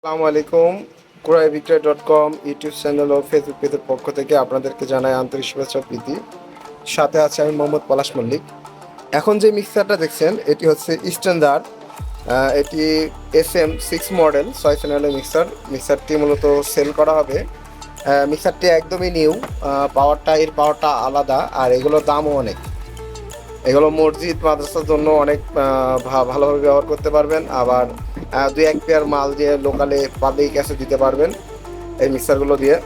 আসসালামু আলাইকুম। Kurai Bikroy dot com YouTube channel ও Facebook পেজের পক্ষ থেকে আপনাদেরকে জানাই আন্তরিক শুভেচ্ছা প্রীতি। সাথে আছে আমি মোহাম্মদ পলাশ মল্লিক। এখন যে মিক্সারটা দেখছেন, এটি হচ্ছে স্ট্যান্ডার্ড এটি এস এম সিক্স মডেল, ছয় চ্যানেলের মিক্সার। মিক্সারটি মূলত সেল করা হবে। মিক্সারটি একদমই নিউ পাওয়ারটা, এর পাওয়ারটা আলাদা, আর এগুলোর দামও অনেক। এগুলো মসজিদ, মাদ্রাসার জন্য অনেক ভালোভাবে ব্যবহার করতে পারবেন। আবার দুই এক পেয়ার মাল দিয়ে লোকালে পাবলিক ক্যাশে দিতে পারবেন এই মিক্সারগুলো দিয়ে।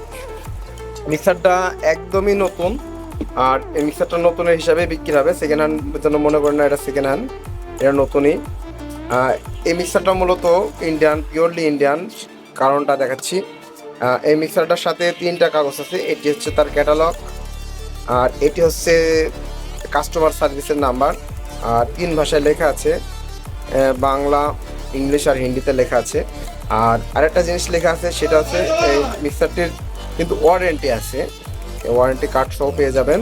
মিক্সারটা একদমই নতুন। আর এই মিক্সারটা নতুনের হিসাবে বিক্রি হবে। সেকেন্ড হ্যান্ড জন্য মনে করেন না, এটা সেকেন্ড হ্যান্ড এটা নতুনই। এই মিক্সারটা মূলত ইন্ডিয়ান পিওরলি ইন্ডিয়ান কারণটা দেখাচ্ছি। এই মিক্সারটার সাথে তিনটা কাগজ আছে। এটি হচ্ছে তার ক্যাটালগ আর এটি হচ্ছে কাস্টমার সার্ভিসের নাম্বার আর তিন ভাষায় লেখা আছে বাংলা ইংলিশ আর হিন্দিতে লেখা আছে। আর আরেকটা জিনিস লেখা আছে, সেটা হচ্ছে এই মিক্সারটির কিন্তু ওয়ারেন্টি আছে। ওয়ারেন্টি কার্ড সহ পেয়ে যাবেন।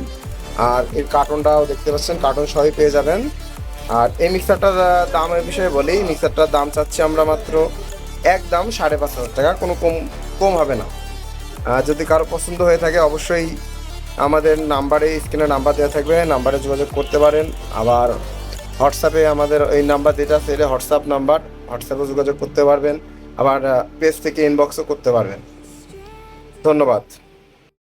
আর এর কার্টনটাও দেখতে পাচ্ছেন কার্টন সহই পেয়ে যাবেন। আর এই মিক্সারটার দামের বিষয়ে বলি, মিক্সারটার দাম চাচ্ছি আমরা মাত্র এক দাম সাড়ে পাঁচ হাজার টাকা, কোনো কম কম হবে না। যদি কারও পছন্দ হয়ে থাকে, অবশ্যই আমাদের নাম্বারে, স্ক্রিনে নাম্বার দেওয়া থাকবে, নাম্বারে যোগাযোগ করতে পারেন। আবার হোয়াটসঅ্যাপে আমাদের এই নাম্বার যেটা আছে, এটা হোয়াটসঅ্যাপ নাম্বার। হোয়াটসঅ্যাপে যোগাযোগ করতে পারবেন আবার পেজ থেকে ইনবক্সও করতে পারবেন। ধন্যবাদ।